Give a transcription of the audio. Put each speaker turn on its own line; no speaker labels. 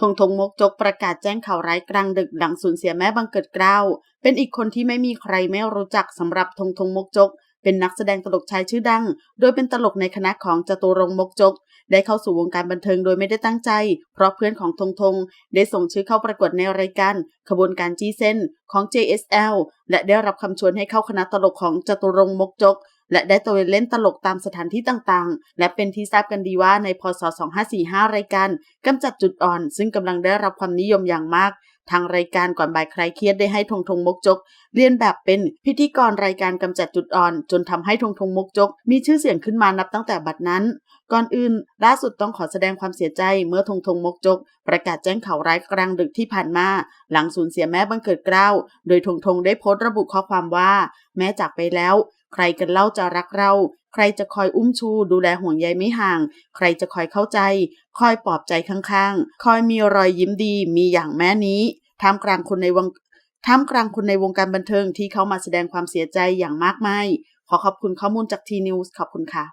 ทงทงมกจกประกาศแจ้งข่าวร้ายกลางดึกหลังสูญเสียแม่บังเกิดเกล้า เป็นอีกคนที่ไม่มีใครไม่รู้จักสำหรับทงทงมกจก เป็นนักแสดงตลกชายชื่อดัง โดยเป็นตลกในคณะของจตุรงมกจก ได้เข้าสู่วงการบันเทิงโดยไม่ได้ตั้งใจ เพราะเพื่อนของทงทงได้ส่งชื่อเข้าประกวดในรายการขบวนการจี้เส้นของ JSL และได้รับคำชวนให้เข้าคณะตลกของจตุรงมกจก และได้ตัวเล่นตลกตามสถานที่ต่างๆ และเป็นที่ทราบกันดีว่าในพศ 2545 รายการกำจัดจุดอ่อน ซึ่งกำลังได้รับความนิยมอย่างมาก ทางรายการก่อนบ่ายคลายเครียดได้ให้ทงทงมกจก เรียนแบบเป็นพิธีกรรายการกำจัดจุดอ่อน จนทำให้ทงทงมกจก มีชื่อเสียงขึ้นมานับตั้งแต่บัดนั้นก่อนอื่น ล่าสุดต้องขอแสดงความเสียใจเมื่อทงทงมกจก ประกาศแจ้งข่าวร้ายกลางดึกที่ผ่านมา หลังสูญเสียแม่บังเกิดเกล้า โดยทงทงได้โพสต์ระบุข้อความว่า แม่จากไปแล้ว ใครกันเล่าจะรักเรา ใครจะคอยอุ้มชู ดูแลห่วงใยไม่ห่าง ใครจะคอยเข้าใจ คอยปลอบใจข้างๆ คอยมีรอยยิ้มดีมีอย่างแม่นี้ท่ามกลางคนในวงท่ามกลางคนในวงการบันเทิงที่เข้ามาแสดงความเสียใจอย่างมากมายขอขอบคุณข้อมูลจากทีนิวส์ขอบคุณค่ะ